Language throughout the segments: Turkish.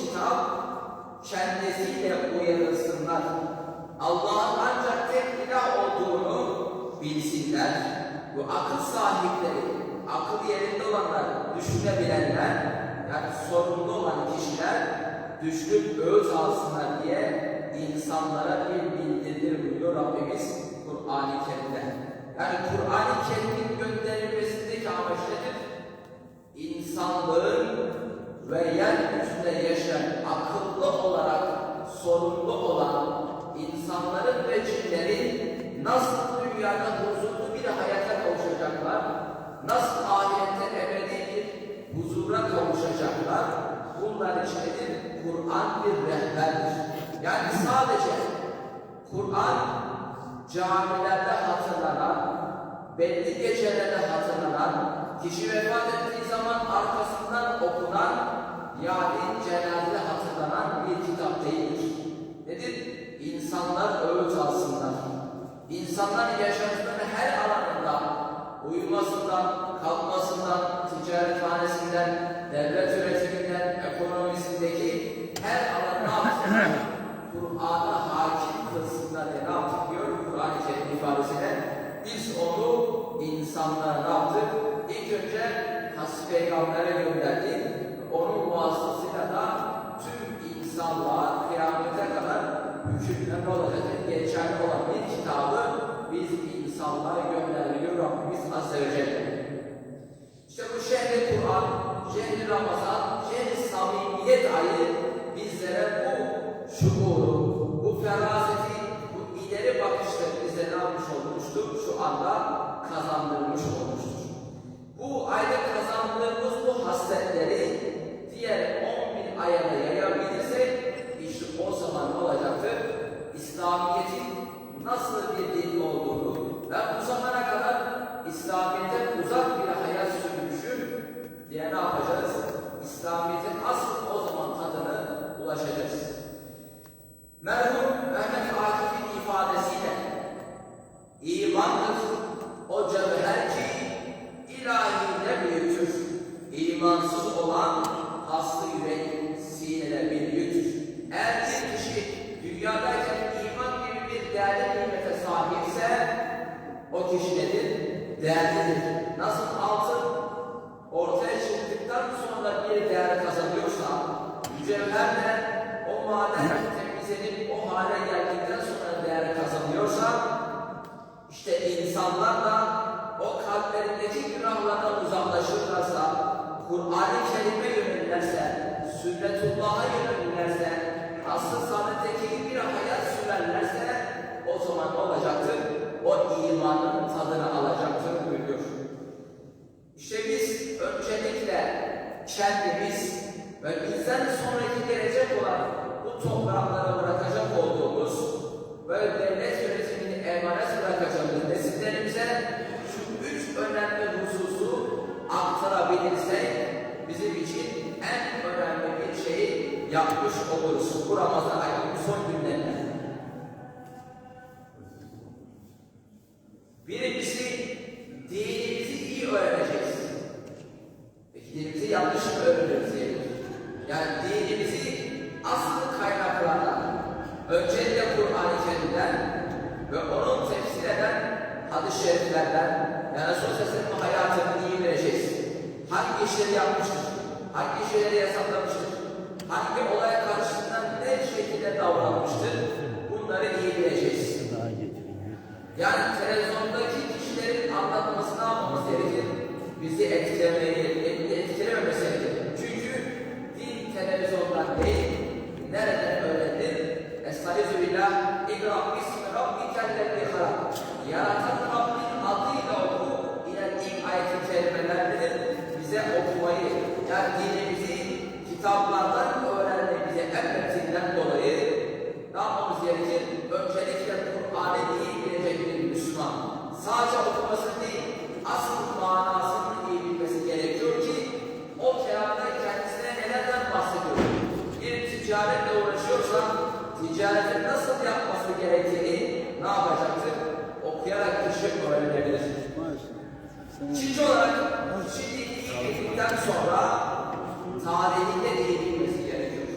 kitap kendisiyle uyarılsınlar. Allah'ın ancak tek ilah olduğunu bilsinler. Bu akıl sahipleri, akıl yerinde olanlar, düşünebilenler, yani sorumlu olan kişiler düşkün öğüt alsınlar diye insanlara bir bildirilir buyuruyor Rabbimiz Kur'an-ı Kerim'de. Yani Kur'an-ı Kerim'in gönderilmesindeki amaç nedir? İnsanlığın ve yeryüzünde yaşayan akıllı olarak sorumlu olan insanların ve cinlerin nasıl dünyada huzurlu bir hayata kavuşacaklar, nasıl ahirette ebedi bir huzura kavuşacaklar, bunlar için? Kur'an bir rehberdir. Yani sadece Kur'an camilerde hatırlanan, belli gecelerde hatırlanan, kişi vefat ettiği zaman arkasından okunan, yani cenazede hatırlanan bir kitap değildir. Nedir? İnsanlar öğüt alsınlar. İnsanlar yaşamlarının her alanında, uyumasından, kalkmasından, ticarethanesinden, devlet yönetiminden, ekonomisindeki her alanda. Kur'an'a hakim kılsınlar diye ne yaptık diyor Kur'an-ı Kerim ifadesine. Biz onu insanlara ne yaptık? İlk önce Hazreti Peygamber'e gönderdik. Da tüm insanlığa kıyamete kadar hükümler olacak. Geçerli olan bir kitabı biz insanlığa gönderiyor Rabbimiz Azze ve Celle. İşte bu şehri Kur'an, şehri Ramazan, şehri samimiyet ayı bizlere bu şuuru, bu feraseti, bu ileri bakışları bize ne yapmış olmuştur? Şu anda kazandırmış olmuştur. Bu ayda olacaktır? O imanın tadını alacaktır buyuruyor. İşte biz öncelikle kendimiz ve bizden sonraki gelecek olan bu topraklara bırakacak olduğumuz ve devlet yönetimini emanet bırakacağımız nesillerimize şu üç önemli hususu aktarabilirsek bizim için en önemli bir şeyi yapmış oluruz. Bu Ramazan ayının son günlerinde. Birincisi dinimizi iyi öğreneceğiz. Peki dinimizi yanlış mı öğreniyoruz diyelim. Yani dinimizi asıl kaynaklardan, öncelikle Kur'an-ı Kerim'den ve onun tefsir eden hadis-i şeriflerden, yani Resulullah Aleyhisselam'ın hayatını iyi bileceğiz. Hangi işleri yapmıştır, hangi şeyleri yasaklamıştır, hangi olaya karşısında ne şekilde davranmıştır, bunları iyi bileceğiz. Yani televizyondaki kişilerin anlatması ne yapmamız gerekir? Bizi etkilemeyi, etkilememesi gerekir. Çünkü din televizyondan değil, sonra tadilini de gerekiyor.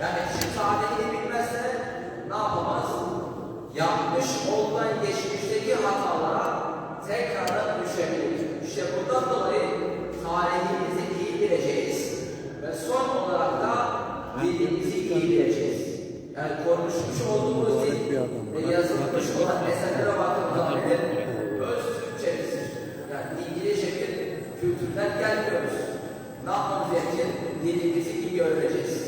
Yani şu tadilini bilmezse ne yapamaz? Yapmış olan geçmişteki hatalara tekrar düşebilir. İşte buradan dolayı tarihimizi iyi bileceğiz ve son olarak da dilimizi iyi bileceğiz. Yani konuşmuş olduğumuz dil ve yazılmış olan eserlere bakıldığında öz Türkçemizdir. Yani İngilizce bir kültürden gelmiyoruz. Ne yapmamız gerekir? Dilimizi iyi öğreneceğiz.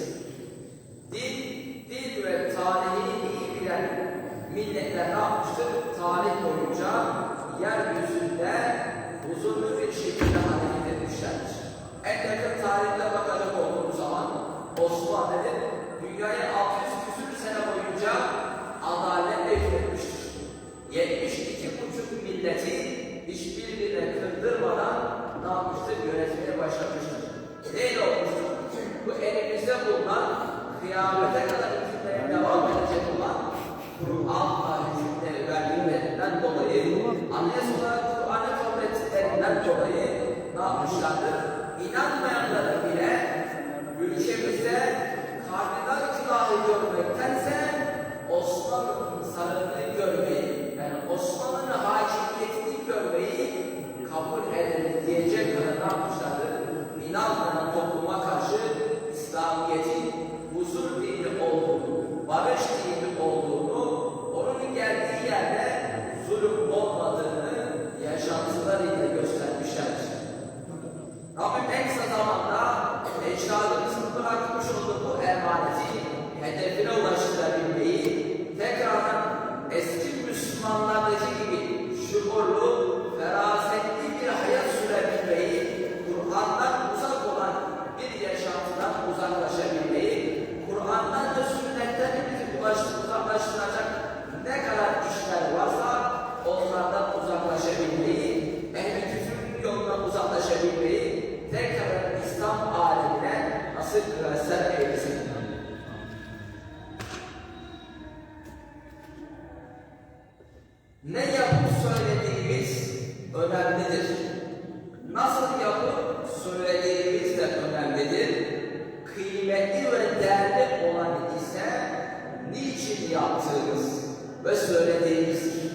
Ve söylediğimizdir.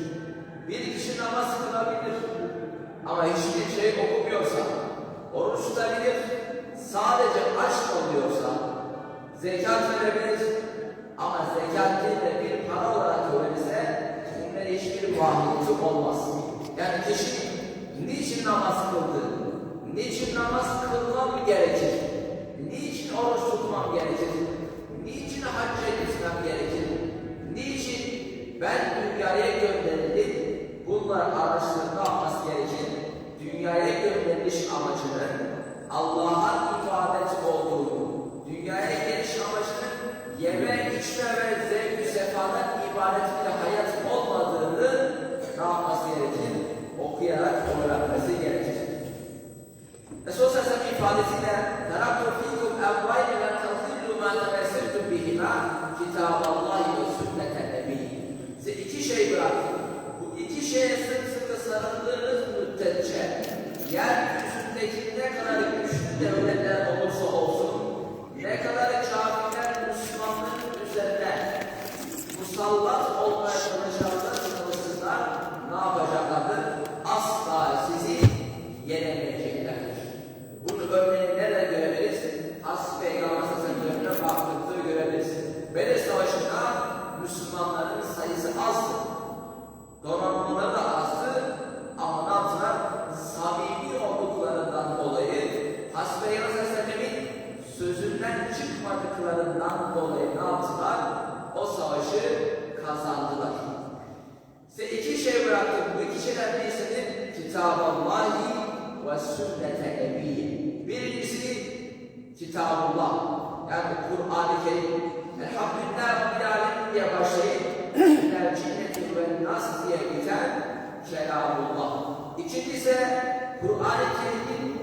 Bir kişi namaz kılabilir ama hiçbir şey okumuyorsa, oruç tutabilir, sadece aşk oluyorsa, zekat verebilir ama zekat değil de bir para olarak verirse bunun hiçbir mahiyeti olmaz. Yani kişi niçin namaz kıldı? Niçin namaz kılmam gerekir? Niçin oruç tutmam gerekir? Dünyaya gönderiliş amacının Allah'a ibadet olduğunu, dünyaya geliş amacının yeme, içme ve zevk-ü sefanın ibadet bir hayat olmadığını ne yapması gerekir? Okuyarak öğrenmesi gerekir. Resul Aleyhisselam ifadesiyle Teraktu fikum evvayni şey bıraktım. Bu iki şeyler neysedir? Kitaballahi ve sünnete nebiyye. Birincisi Kitabullah. Yani Kur'an-ı Kerim. Elhamdülillah Rabbil Alemin diye başlayıp cinneti ve nas diye biten Kelamullah. İkincisi Kur'an-ı Kerim'in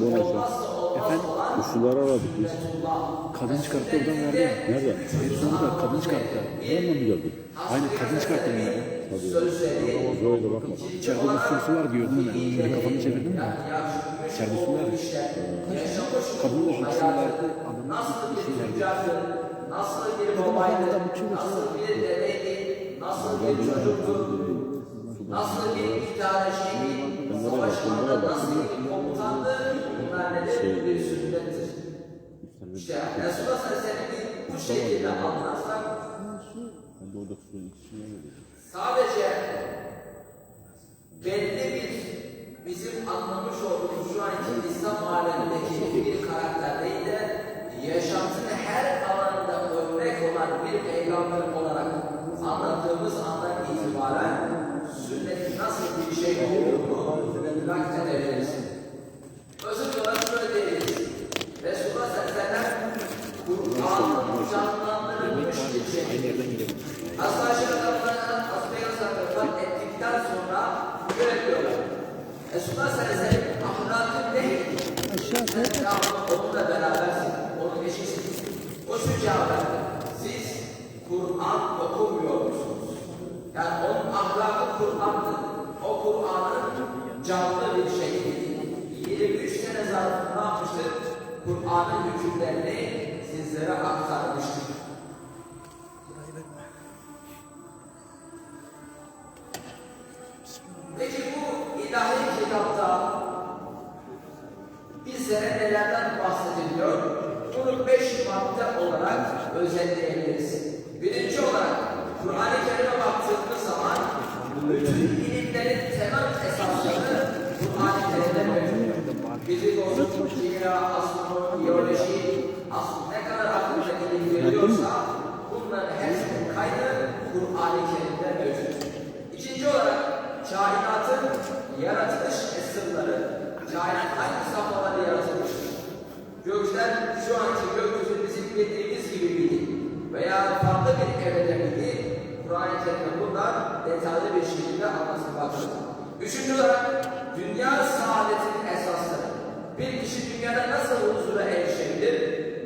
ne? olmazsa olmaz Efendim? Kuşları aradık biz. Kadın çıkarttı oradan verdi. Nerede? Burada kadın çıkarttı. Oradan mı gördün? Aynen kadın çıkarttı bunları. Hadi. Böyle bakma. İçeride bir sürü su var gördün mü? Şöyle kafamı çevirdim mi? İçeride su var. Kadın da su verdi. Adamın bir şey verdi. nasıl bir babaydı, nasıl bir dedeydi, nasıl bir çocuktu, nasıl bir idareciydi, savaşmada nasıl bir bunlar nedir? Bir sünnettir. İşte Resulullah sallallahu aleyhi bu şekilde anlarsak sadece belli bir bizim anlamış olduğumuz şu anki İslam alemindeki bir karakter değil de yaşantının her alanında örnek olan bir peygamber 아. Bütün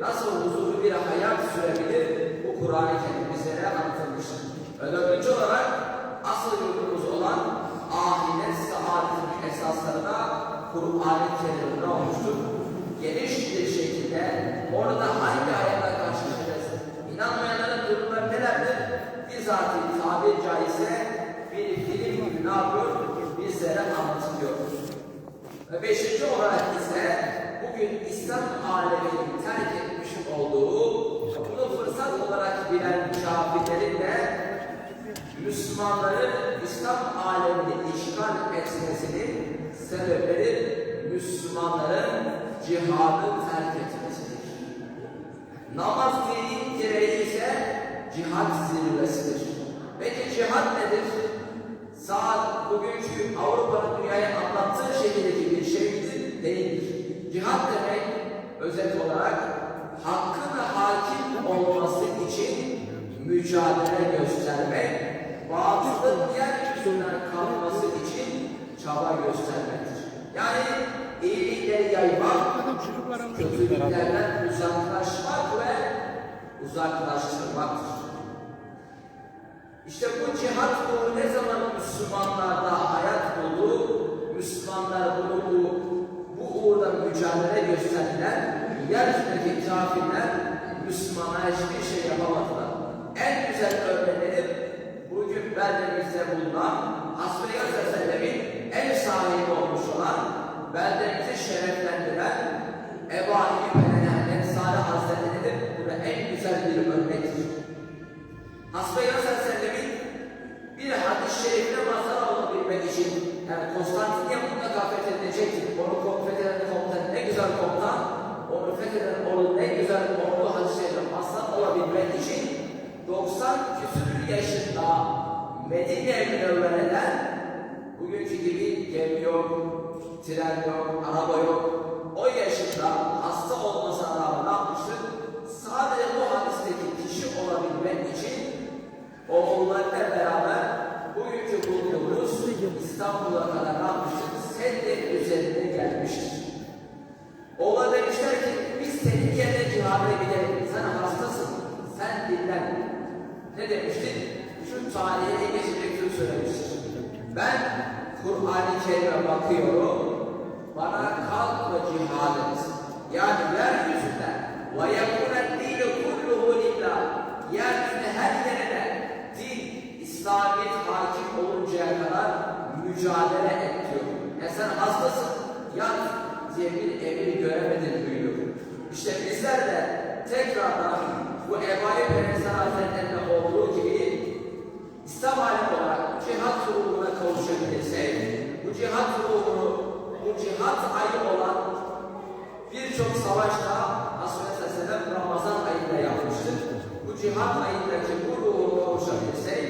nasıl huzurlu bir hayat sürebilir? Bu Kur'an-ı Kerim bizlere anlatılmıştır. Ve dördüncü olarak asıl yurdumuz olan ahiret saadetinin esaslarına Kur'an-ı Kerim ne olmuştur? Geniş bir şekilde orada hangi ayetler karşılaşacağız? İnanmayanların durumları nelerdir? Bizatihi tabir caizse bir film gibi ne yapıyor? Bizlere anlatılıyor. Ve beşinci olarak ise bugün İslam aleminin terk olduğu, bunu fırsat olarak bilen kafirlerin de Müslümanların İslam alemini işgal etmesinin sebepleri Müslümanların cihadı terk etmesidir. Namaz dinin direği ise cihat zirvesidir. Peki cihat nedir? Kötülüklerden uzaklaşmak ve uzaklaştırmaktır. İşte bu cihat ruhu ne zaman Müslümanlarda hayat buldu, Müslümanlar bunu bu, bu uğurda mücadele gösterdiler, yeryüzündeki kafirler Müslümanlara hiçbir şey yapamadılar. En güzel örnekleri bugün beldemizde bulunan Hasbi Sellem'in ev sahibi olmuş olan, beldemizi şereflendiren Ebu Ayyub el-Ensari Hazretleri'dir. Bu en güzel bir örnektir. Hasbeyla Sellem'in bir hadis-i şerifine mazhar olabilmek için yani Konstantinye mutlaka fethedilecektir. Onu fetheden komutan ne güzel komutan, onu fetheden onu ne güzel ordu hadis-i şerifine mazhar olabilmek için 90 küsür yaşında Medine Münevvere'den bugünkü gibi gemi yok, tren yok, araba yok. O yaşında hasta olmasına rağmen ne yapmıştır? Sadece bu hadisteki kişi olabilmek için oğullarıyla beraber bugünkü bulunduğumuz İstanbul'a kadar ne yapmıştır? Sedye'nin üzerinde gelmiştir. Oğula demişler ki biz senin yerine cihada gidelim. Sen hastasın. Sen dinlen. Ne demiştir? Şu tarihe geçecek söz söylemiştir. Ben Kur'an-ı Kerim'e bakıyorum. Bana kalk ve cihad et. Yani yeryüzünde ve yekûne dîne kulluhu lillah. Yeryüzünde her yerine din, İslamiyet hakim oluncaya kadar mücadele et diyor. Ya sen hastasın, yat diye bir emir göremedin buyuruyor. İşte bizler de tekrardan bu Ebu Peygamber Hazretleri'nde olduğu gibi İslam alemi olarak cihat ruhuna kavuşabilirsek, bu cihat ruhunu, bu cihat ayı olan birçok savaşta Resulullah Aleyhisselam Ramazan ayında yapmıştır. Bu cihat ayındaki bu ruhu kavuşabilirsek,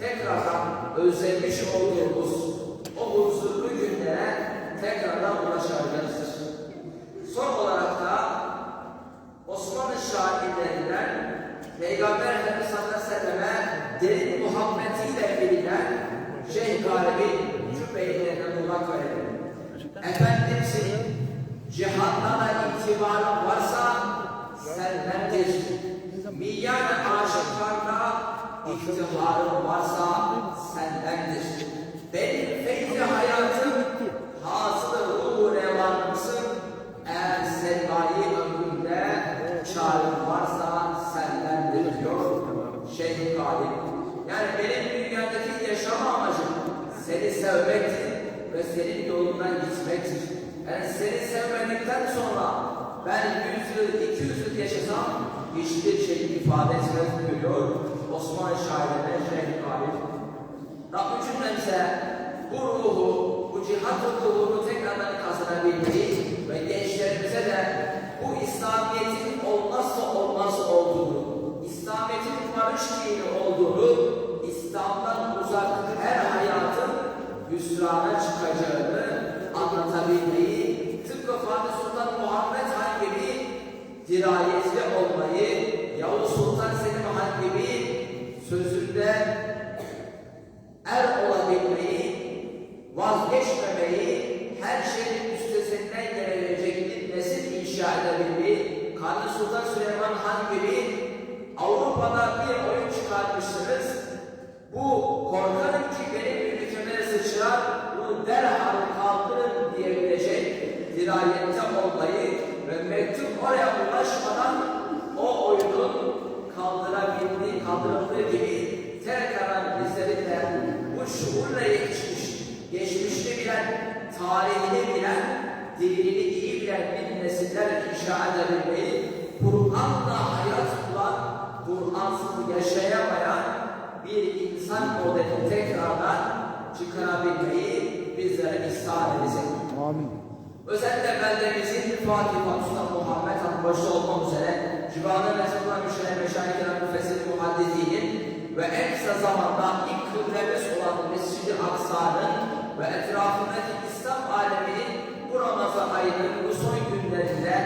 tekrardan özlemiş olduğumuz o huzurlu günlere tekrardan ulaşabileceğizdir. Son olarak da Osmanlı şairlerinden Peygamber Efendimiz sallallahu aleyhi ve selleme derin muhabbetiyle bilinen Şeyh Galibi şu kulak verelim. Efendimizin cihatla da itibarın varsa sendendir. Miyan aşıklarla iftiharın varsa sendendir. Benim feyzi hayatım hasılı ruhu revanımsın. Eğer sevdayı ömrümde çağrım varsa sendendir diyor Şeyh Galip. Yani benim dünyadaki yaşam amacım seni sevmektir ve senin yolundan gitmektir. Yani seni sevmedikten sonra ben 100 yıl, 200 yıl yaşasam hiçbir şey ifade etmez diyor Osmanlı şairine Şeyh Galip. Rabbim cümlemize bu ruhu, bu cihat ruhunu tekrardan kazanabilmeyi ve gençlerimize de bu İslamiyet'in olmazsa olmaz olduğunu, İslamiyet'in barış dini olduğunu, İslam'dan hüsrana çıkacağını anlatabilmeyi, tıpkı Fatih Sultan Muhammed Han gibi dirayetli olmayı, Yavuz Sultan Selim Han gibi sözünde er olabilmeyi, vazgeçmemeyi, her şeyin üstesinden gelebilecek bir nesil inşa edebilmeyi, Kanuni Sultan Süleyman Han gibi Avrupa'da bir oyun çıkartmışsınız. Bu korkarım ki benim ülkeme sıçrar, bunu derhal kaldırın diyebilecek dirayette olmayı ve mektup oraya ulaşmadan o oyunun kaldırabildiği, kaldırıldığı gibi tekrar bizlerin de bu şuurla yetişmiş, geçmişini bilen, tarihini bilen, dilini iyi bilen bir nesiller inşa edebilmeyi, Kur'an'la hayat bulan, Kur'ansız yaşayamayan bir insan modeli tekrardan çıkarabilmeyi bizlere ihsan edecek. Amin. Özellikle beldemizin Fatih Sultan Muhammed Han başta olmak üzere civarında Resulullah Müşahit Meşahit Kenan Müfessir Muhaddisinin ve en kısa zamanda ilk kıblemiz olan Mescid-i Aksa'nın ve etrafındaki İslam aleminin bu Ramazan ayının bu son günlerinde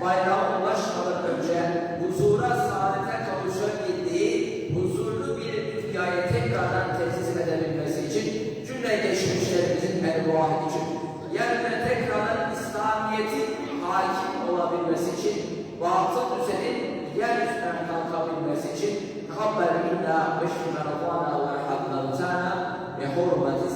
bayrağa ulaşmadan önce huzura, saadete kavuşabildiği huzurlu bir dünyayı tekrardan tesis edebilmesi için cümle geçmişlerimizin ervahı için yerine tekrardan İslamiyet'in hakim olabilmesi için batıl düzenin yeryüzünden kalkabilmesi için kabel minna ve şimervana ve rahmatlarına ve hurmeti